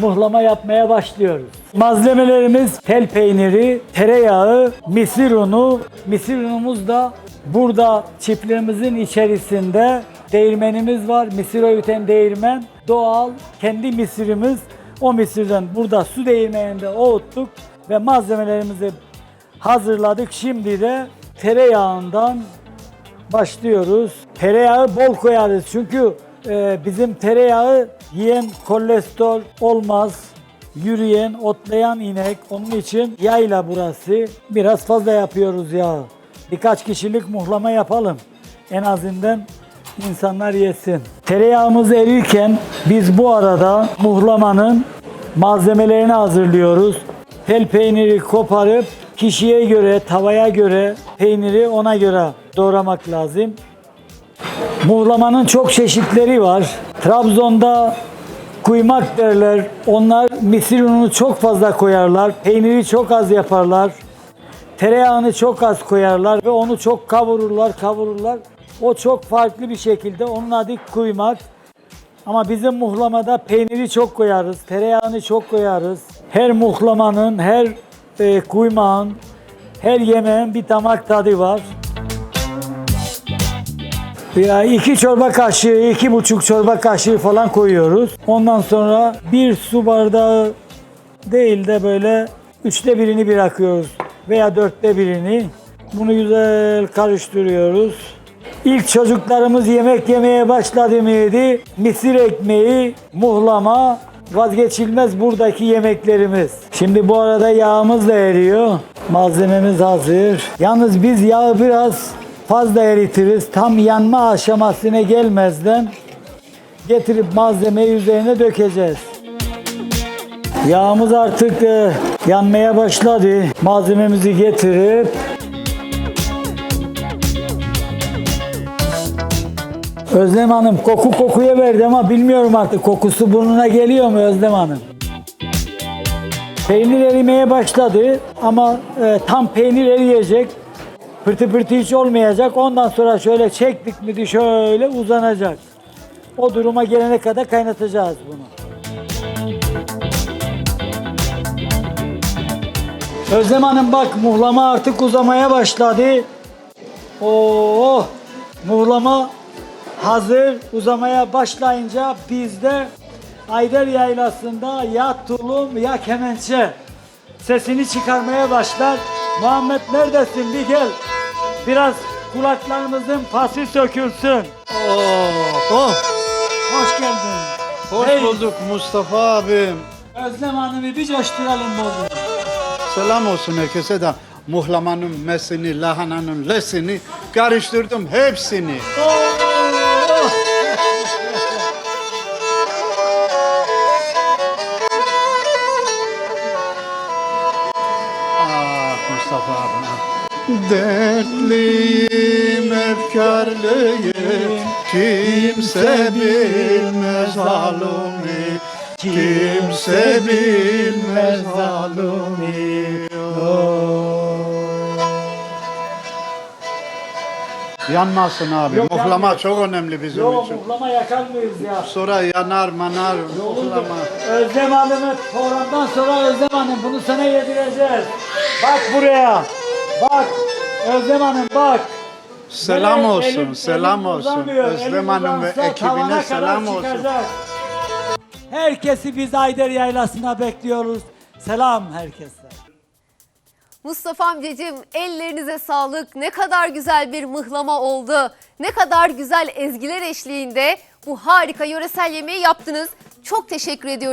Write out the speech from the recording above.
muhlama yapmaya başlıyoruz. Malzemelerimiz tel peyniri, tereyağı, misir unu. Misir unumuz da burada çiftliğimizin içerisinde değirmenimiz var. Misir öğüten değirmen. Doğal kendi misirimiz. O misirden burada su değirmeninde oğuttuk ve malzemelerimizi hazırladık. Şimdi de tereyağından başlıyoruz. Tereyağı bol koyarız çünkü e, bizim tereyağı yiyen kolesterol olmaz. Yürüyen, otlayan inek. Onun için yayla burası. Biraz fazla yapıyoruz ya. Birkaç kişilik muhlama yapalım. En azından insanlar yesin. Tereyağımız erirken biz bu arada muhlamanın malzemelerini hazırlıyoruz. Tel peyniri koparıp kişiye göre, tavaya göre peyniri ona göre doğramak lazım. Muhlamanın çok çeşitleri var. Trabzon'da kuymak derler. Onlar misir ununu çok fazla koyarlar. Peyniri çok az yaparlar. Tereyağını çok az koyarlar ve onu çok kavururlar, kavururlar. O çok farklı bir şekilde. Onun adı kuymak. Ama bizim muhlamada peyniri çok koyarız, tereyağını çok koyarız. Her muhlamanın, her e, kuymağın, her yemeğin bir damak tadı var. Ya iki çorba kaşığı, iki buçuk çorba kaşığı falan koyuyoruz. Ondan sonra bir su bardağı değil de böyle üçte birini bırakıyoruz veya dörtte birini. Bunu güzel karıştırıyoruz. İlk çocuklarımız yemek yemeye başladı mıydı? Misir ekmeği, muhlama vazgeçilmez buradaki yemeklerimiz. Şimdi bu arada yağımız da eriyor. Malzememiz hazır. Yalnız biz yağı biraz fazla eritiriz. Tam yanma aşamasına gelmezden getirip malzemeyi üzerine dökeceğiz. Yağımız artık e, yanmaya başladı. Malzememizi getirip Özlem Hanım koku kokuya verdi ama bilmiyorum artık kokusu burnuna geliyor mu Özlem Hanım? Peynir erimeye başladı ama e, tam peynir eriyecek. Pırtı pırtı hiç olmayacak. Ondan sonra şöyle çektik miydi şöyle uzanacak. O duruma gelene kadar kaynatacağız bunu. Özlem Hanım bak muhlama artık uzamaya başladı. Oo, muhlama hazır uzamaya başlayınca bizde Ayder Yaylası'nda ya tulum ya kemençe sesini çıkarmaya başlar. Muhammed neredesin bir gel. Biraz kulaklarımızın pası sökülsün. Oh, Hoş geldin. hoş Hey, bulduk Mustafa abim. Özlem Hanım'ı bir coşturalım bugün. Selam olsun herkese de muhlamanın mesini, lahananın lesini karıştırdım hepsini. Oo! Ah Mustafa abim. ah. Dertliyim, efkarlıyım, kimse bilmez halimi, kimse bilmez halimi. Yanmasın abi, Yok, muhlama yanmıyor. çok önemli bizim Yo için. muhlama yakar mıyız ya? Sonra yanar manar muhlama. Özlem Hanım'ı programdan sonra Özlem Hanım bunu sana yedireceğiz. Bak buraya. Bak. Özlem Hanım bak. Selam Böyle olsun, elim- selam elim olsun. uzamıyor. Özlem Elim Hanım ve uzansa tavana ekibine kadar selam olsun. çıkacak. Herkesi biz Ayder Yaylası'na bekliyoruz. Selam herkese. Mustafa amcacığım ellerinize sağlık. Ne kadar güzel bir mıhlama oldu. Ne kadar güzel ezgiler eşliğinde bu harika yöresel yemeği yaptınız. Çok teşekkür ediyorum.